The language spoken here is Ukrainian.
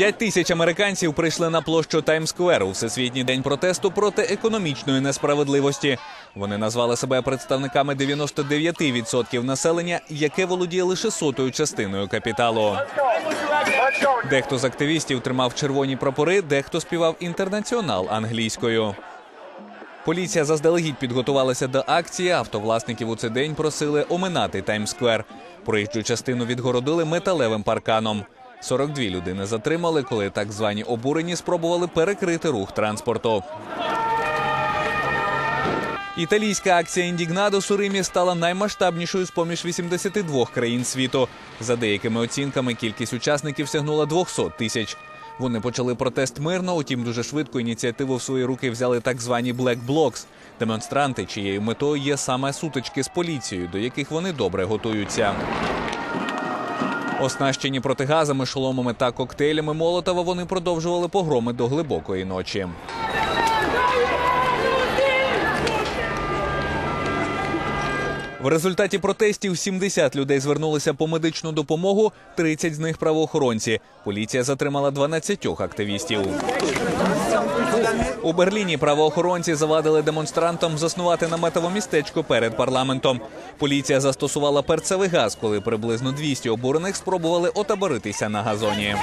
П'ять тисяч американців прийшли на площу Таймсквер у всесвітній день протесту проти економічної несправедливості. Вони назвали себе представниками 99% населення, яке володіє лише сотою частиною капіталу. Дехто з активістів тримав червоні прапори, дехто співав інтернаціонал англійською. Поліція заздалегідь підготувалася до акції. Автовласників у цей день просили оминати Таймсквер. Проїжджу частину відгородили металевим парканом. 42 людини затримали, коли так звані обурені спробували перекрити рух транспорту. Італійська акція Індігнадос у Римі стала наймасштабнішою з поміж 82 країн світу. За деякими оцінками, кількість учасників сягнула 200 тисяч. Вони почали протест мирно, утім дуже швидко ініціативу в свої руки взяли так звані Black Blocs – демонстранти, чиєю метою є саме сутички з поліцією, до яких вони добре готуються. Оснащені протигазами, шоломами та коктейлями Молотова, вони продовжували погроми до глибокої ночі. В результаті протестів 70 людей звернулися по медичну допомогу, 30 з них правоохоронці. Поліція затримала 12 активістів. У Берліні правоохоронці завадили демонстрантам заснувати наметове містечко перед парламентом. Поліція застосувала перцевий газ, коли приблизно 200 обурених спробували отаборитися на газоні.